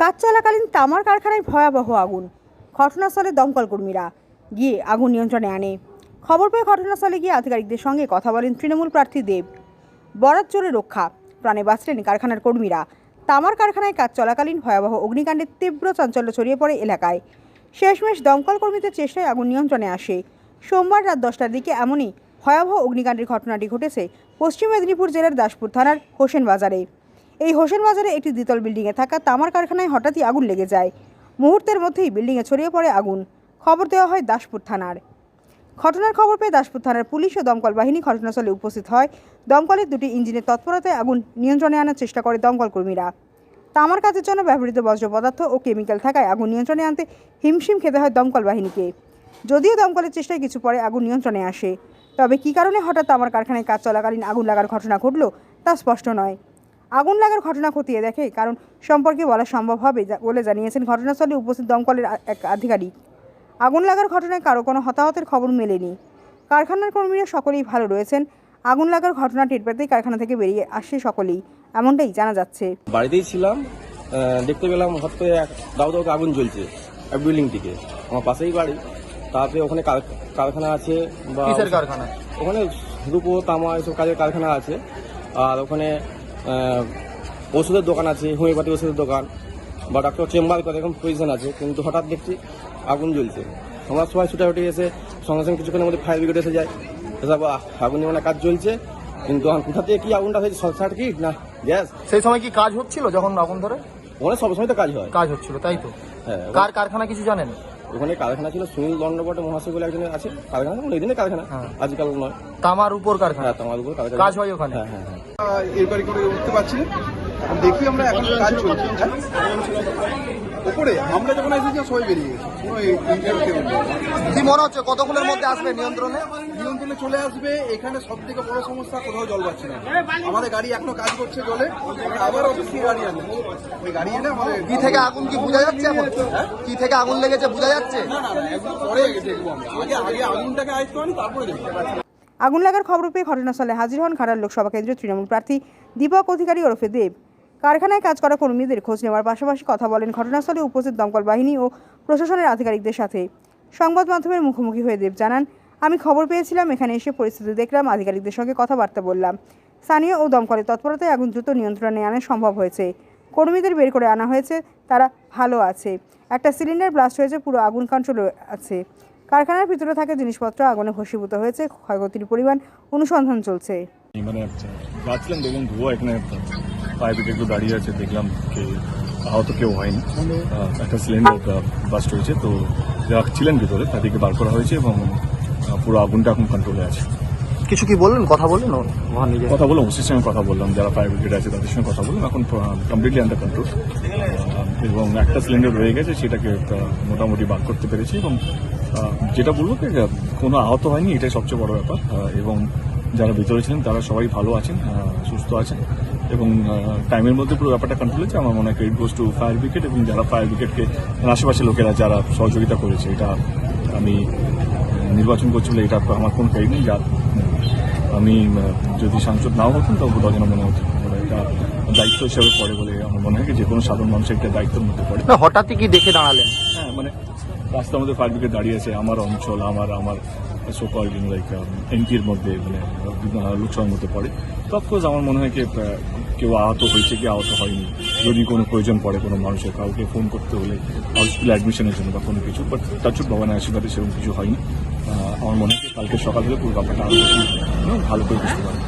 কাজ চলাকালীন তামার কারখানায় ভয়াবহ আগুন। ঘটনাস্থলে দমকল কর্মীরা গিয়ে আগুন নিয়ন্ত্রণে আনে। খবর পেয়ে ঘটনাস্থলে গিয়ে আধিকারিকদের সঙ্গে কথা বলেন তৃণমূল প্রার্থী দেব। বরাত চলে রক্ষা, প্রাণে বাঁচলেন কারখানার কর্মীরা। তামার কারখানায় কাজ চলাকালীন ভয়াবহ অগ্নিকাণ্ডের তীব্র চাঞ্চল্য ছড়িয়ে পড়ে এলাকায়। শেষমেশ দমকল কর্মীদের চেষ্টায় আগুন নিয়ন্ত্রণে আসে। সোমবার রাত দশটার দিকে এমনই ভয়াবহ অগ্নিকাণ্ডের ঘটনাটি ঘটেছে পশ্চিম মেদিনীপুর জেলার দাসপুর থানার হোসেন বাজারে এই হোসেন বাজারে একটি দ্বিতল বিল্ডিংয়ে থাকা তামার কারখানায় হঠাৎই আগুন লেগে যায়। মুহূর্তের মধ্যেই বিল্ডিংয়ে ছড়িয়ে পড়ে আগুন। খবর দেওয়া হয় দাসপুর থানার। ঘটনার খবর পেয়ে দাসপুর থানার পুলিশ ও দমকল বাহিনী ঘটনাস্থলে উপস্থিত হয়। দমকলের দুটি ইঞ্জিনের তৎপরতায় আগুন নিয়ন্ত্রণে আনার চেষ্টা করে দমকল কর্মীরা। তামার কাজের জন্য ব্যবহৃত বজ্র পদার্থ ও কেমিক্যাল থাকায় আগুন নিয়ন্ত্রণে আনতে হিমশিম খেতে হয় দমকল বাহিনীকে। যদিও দমকলের চেষ্টায় কিছু পরে আগুন নিয়ন্ত্রণে আসে। তবে কী কারণে হঠাৎ তামার কারখানায় কাজ চলাকালীন আগুন লাগার ঘটনা ঘটল তা স্পষ্ট নয়। আগুন লাগার ঘটনা খতিয়ে দেখে কারণ সম্পর্কে বলা সম্ভব হবে যা- বলে জানিয়েছেন ঘটনাস্থলে উপস্থিত দমকলের এক আধিকারিক। আগুন লাগার ঘটনায় কারও কোনো হতাহতের খবর মেলেনি। কারখানার কর্মীরা সকলেই ভালো রয়েছেন। আগুন লাগার ঘটনা টের পেতেই কারখানা থেকে বেরিয়ে আসে সকলেই এমনটাই জানা যাচ্ছে। বাড়িতেই ছিলাম দেখতে পেলাম হঠাৎ করে এক- দাউ দাউ করে আগুন জ্বলছে এক বিল্ডিং থেকে। আমার পাশেই বাড়ি। তারপরে ওখানে কার- কারখানা আছে বা কারখানা? ওখানে রূপো তামা এসব কাজের কারখানা আছে। আর ওখানে ওষুধের দোকান আছে হোমিওপ্যাথি ওষুধের দোকান বা ডাক্তার চেম্বার করে এরকম পজিশন আছে কিন্তু হঠাৎ দেখছি আগুন জ্বলছে। আমরা সবাই ছুটাছুটি এসে সঙ্গে সঙ্গে কিছুক্ষণের মধ্যে ফায়ার ব্রিগেড এসে যায়। এসব আগুন নিয়ে কাজ চলছে কিন্তু কোথা থেকে কি আগুনটা হয়েছে শর্ট সার্কিট না গ্যাস সেই সময় কি কাজ হচ্ছিল যখন আগুন ধরে? ওখানে সবসময় তো কাজ হয়। কাজ হচ্ছিল তাই তো? হ্যাঁ কার কারখানা কিছু জানেন? ওখানে কারখানা ছিল সুনীল দণ্ডপট মহাশয় বলে একজনের আছে কারখানা ওই দিনে কারখানা হ্যাঁ। আজকাল নয়। তামার উপর কারখানা। তামার উপর কারখানা। কাজ হয় ওখানে। হ্যাঁ হ্যাঁ হ্যাঁ। এরপরে করে উঠতে পারছি দেখি আমরা এখন কাজ চলছে উপরে আমরা যখন এসেছি সবাই বেরিয়ে গেছে। কি মনে হচ্ছে কতক্ষণের মধ্যে আসবে নিয়ন্ত্রণে? নিয়ন্ত্রণে চলে আসবে এখানে সব থেকে বড় সমস্যা কোথাও জল পাচ্ছে না। আমাদের গাড়ি এখনও কাজ করছে জলে আবার অফিস গাড়ি আনব। ওই গাড়ি এনে আমাদের কি থেকে আগুন কি বোঝা যাচ্ছে এখন? কি থেকে আগুন লেগেছে বোঝা যাচ্ছে? না না না পরে দেখব আগে আগে আগুনটাকে আয়ত্ত আনি তারপরে দেখব। আগুন লাগার খবর পেয়ে ঘটনাস্থলে হাজির হন খাড়ার লোকসভা কেন্দ্রের তৃণমূল প্রার্থী দীপক অধিকারী ওরফে দেব। কারখানায় কাজ করা কর্মীদের খোঁজ নেওয়ার পাশাপাশি কথা বলেন ঘটনাস্থলে উপস্থিত দমকল বাহিনী ও প্রশাসনের আধিকারিকদের সাথে। সংবাদ মাধ্যমের মুখোমুখি হয়ে দেব জানান, আমি খবর পেয়েছিলাম, এখানে এসে পরিস্থিতি দেখলাম, আধিকারিকদের সঙ্গে কথাবার্তা বললাম। স্থানীয় ও দমকলের তৎপরতায় আগুন দ্রুত নিয়ন্ত্রণে আনা সম্ভব হয়েছে। কর্মীদের বের করে আনা হয়েছে, তারা ভালো আছে। একটা সিলিন্ডার ব্লাস্ট হয়েছে, পুরো আগুন কন্ট্রোল আছে। কারখানার ভিতরে থাকা জিনিসপত্র আগুনে ভস্মীভূত হয়েছে, ক্ষয়ক্ষতির পরিমাণ অনুসন্ধান চলছে। মানে যাচ্ছিলাম ধোয়া এখানে। ফায়ার ব্রিগেড একটু দাঁড়িয়ে আছে দেখলাম যে আহত কেউ হয়নি। একটা সিলিন্ডার বাস্ট হয়েছে তো যারা ছিলেন ভিতরে তাদেরকে বার করা হয়েছে এবং পুরো আগুনটা এখন কন্ট্রোলে আছে। কিছু কি বললেন? কথা বললেন? কথা বললাম ওসির সঙ্গে কথা বললাম যারা ফায়ার ব্রিগেড আছে তাদের সঙ্গে কথা বললাম এখন কমপ্লিটলি আন্ডার কন্ট্রোল এবং একটা সিলিন্ডার রয়ে গেছে সেটাকে মোটামুটি বার করতে পেরেছি এবং যেটা বলব যে কোনো আহত হয়নি এটাই সবচেয়ে বড় ব্যাপার। এবং যারা ভিতরে ছিলেন তারা সবাই ভালো আছেন সুস্থ আছেন এবং টাইমের মধ্যে পুরো ব্যাপারটা কন্ট্রোল হয়েছে। আমার মনে হয় credit goes to fire brigade এবং যারা ফায়ার ব্রিগেডকে আশেপাশের লোকেরা যারা সহযোগিতা করেছে এটা আমি নির্বাচন করছি বলে এটা আমার কোনো ক্রেডিট নেই। যার আমি যদি সাংসদ নাও হতাম তবু যেন মনে হতো। এটা দায়িত্ব হিসেবে পড়ে বলে আমার মনে হয় যে কোনো সাধারণ মানুষের একটা দায়িত্বের মধ্যে পড়ে। হঠাৎই কি দেখে দাঁড়ালেন? হ্যাঁ মানে রাস্তার মধ্যে ফায়ার ব্রিগেড দাঁড়িয়ে আছে, আমার অঞ্চল, আমার আমার সোকল লাইক এমপির মধ্যে মানে লোকসভার মধ্যে পড়ে। তো আমার মনে হয় কি কেউ আহত হয়েছে কি আহত হয়নি। যদি কোনো প্রয়োজন পড়ে কোনো মানুষের, কাউকে ফোন করতে হলে হসপিটাল অ্যাডমিশনের জন্য বা কোনো কিছু বাট তার তাছুট ভগবানের আশীর্বাদে সেরকম কিছু হয়নি। আমার মনে হয় কালকে সকাল থেকে পুরো ব্যাপারটা আরও ভালো করে বুঝতে পারব।